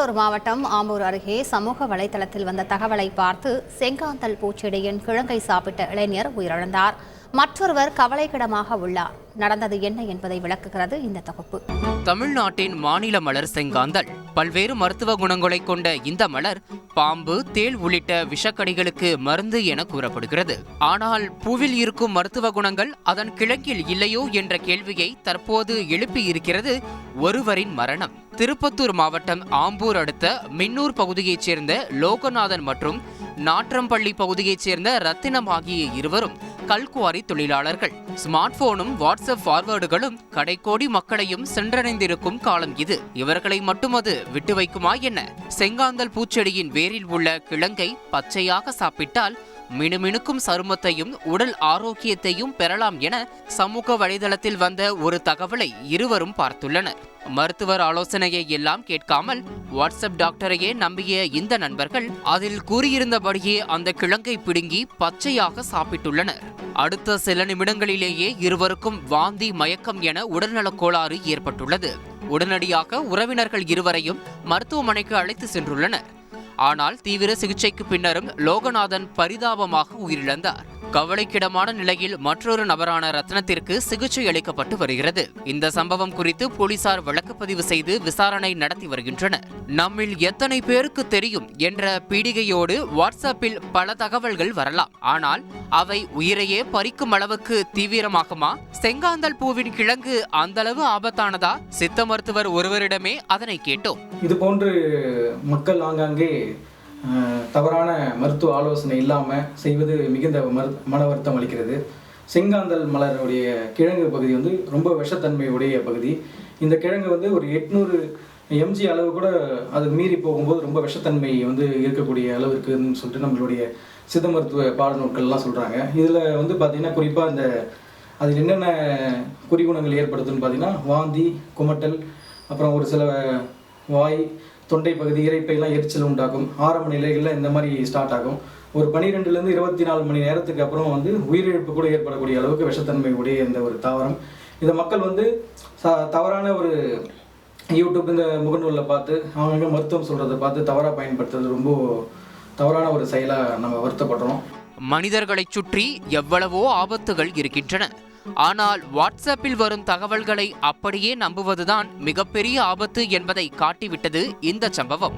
திருப்பத்தூர் மாவட்டம் ஆம்பூர் அருகே சமூக வலைதளத்தில் வந்த தகவலை பார்த்து செங்காந்தல் பூச்செடியின் கிழங்கை சாப்பிட்ட இளைஞர் உயிரிழந்தார். மற்றொருவர் கவலைக்கிடமாக உள்ளார். நடந்தது என்ன என்பதை விளக்குகிறது இந்த தொகுப்பு. தமிழ்நாட்டின் மாநில மலர் செங்காந்தல். பல்வேறு மருத்துவ குணங்களை கொண்ட இந்த மலர் பாம்பு தேள் உள்ளிட்ட விஷக்கடிகளுக்கு மருந்து என கூறப்படுகிறது. ஆனால் பூவில் இருக்கும் மருத்துவ குணங்கள் அதன் கிழங்கில் இல்லையோ என்ற கேள்வியை தற்போது எழுப்பியிருக்கிறது ஒருவரின் மரணம். திருப்பத்தூர் மாவட்டம் ஆம்பூர் அடுத்த மின்னூர் பகுதியைச் சேர்ந்த லோகநாதன் மற்றும் நாற்றம்பள்ளி பகுதியைச் சேர்ந்த ரத்தினம் ஆகிய இருவரும் கல்குவாரி தொழிலாளர்கள். ஸ்மார்ட் போனும் வாட்ஸ்அப் ஃபார்வர்டுகளும் கடைக்கோடி மக்களையும் சென்றடைந்திருக்கும் காலம் இது. இவர்களை மட்டும் அது விட்டு வைக்குமா என்ன? செங்காந்தல் பூச்செடியின் வேரில் உள்ள கிழங்கை பச்சையாக சாப்பிட்டால் மினுமினுக்கும் சருமத்தையும் உடல் ஆரோக்கியத்தையும் பெறலாம் என சமூக வலைதளத்தில் வந்த ஒரு தகவலை இருவரும் பார்த்துள்ளனர். மருத்துவர் ஆலோசனையை எல்லாம் கேட்காமல் வாட்ஸ்அப் டாக்டரையே நம்பிய இந்த நண்பர்கள் அதில் கூறியிருந்தபடியே அந்த கிழங்கை பிடுங்கி பச்சையாக சாப்பிட்டுள்ளனர். அடுத்த சில நிமிடங்களிலேயே இருவருக்கும் வாந்தி மயக்கம் என உடல்நலக் கோளாறு ஏற்பட்டுள்ளது. உடனடியாக உறவினர்கள் இருவரையும் மருத்துவமனைக்கு அழைத்து சென்றுள்ளனர். ஆனால் தீவிர சிகிச்சைக்கு பின்னரும் லோகநாதன் பரிதாபமாக உயிரிழந்தார். கவலைக்கிடமான நிலையில் மற்றொரு நபரான ரத்னத்திற்கு சிகிச்சை அளிக்கப்பட்டு வருகிறது. இந்த சம்பவம் குறித்து போலீசார் வழக்குப்பதிவு செய்து விசாரணை நடத்தி வருகின்றனர். நம்மில் எத்தனை பேருக்கு தெரியும் என்ற பீடிகையோடு வாட்ஸ்அப்பில் பல தகவல்கள் வரலாம். ஆனால் அவை உயிரையே பறிக்கும் அளவுக்கு தீவிரமாகுமா? செங்காந்தல் பூவின் கிழங்கு அந்தளவு ஆபத்தானதா? சித்த மருத்துவர் ஒருவரிடமே அதனை கேட்டோம். இது போன்று மக்கள் ஆங்காங்கே தவறான மருத்துவ ஆலோசனை இல்லாமல் செய்வது மிகுந்த மரு மன வருத்தம் அளிக்கிறது. செங்காந்தல் மலருடைய கிழங்கு பகுதி வந்து ரொம்ப விஷத்தன்மை உடைய பகுதி. இந்த கிழங்கு வந்து ஒரு எட்நூறு எம்ஜி அளவு கூட அது மீறி போகும்போது ரொம்ப விஷத்தன்மை வந்து இருக்கக்கூடிய அளவு இருக்குதுன்னு சொல்லிட்டு நம்மளுடைய சித்த மருத்துவ பாடநூட்கள்லாம் சொல்கிறாங்க இதில் வந்து பார்த்திங்கன்னா குறிப்பாக இந்த அதில் என்னென்ன குறிகுணங்கள் ஏற்படுத்துன்னு பார்த்தீங்கன்னா வாந்தி குமட்டல் அப்புறம் ஒரு சில வாய் தொண்டை பகுதி இறைப்பையெல்லாம் எரிச்சல் உண்டாகும் ஆரம்ப நிலைகளில் இந்த மாதிரி ஸ்டார்ட் ஆகும். ஒரு பன்னிரெண்டுலேருந்து இருபத்தி நாலு மணி நேரத்துக்கு அப்புறம் வந்து உயிரிழப்பு கூட ஏற்படக்கூடிய அளவுக்கு விஷத்தன்மை உடைய இந்த ஒரு தாவரம். இதை மக்கள் வந்து தவறான ஒரு யூடியூப் இந்த முகநூலில் பார்த்து அவங்க மருத்துவம் சொல்கிறத பார்த்து தவறாக பயன்படுத்துறது ரொம்ப தவறான ஒரு செயலாக நம்ம வருத்தப்படுறோம். மனிதர்களைச் சுற்றி எவ்வளவோ ஆபத்துகள் இருக்கின்றன. ஆனால் வாட்ஸ்அப்பில் வரும் தகவல்களை அப்படியே நம்புவதுதான் மிகப்பெரிய ஆபத்து என்பதை காட்டிவிட்டது இந்த சம்பவம்.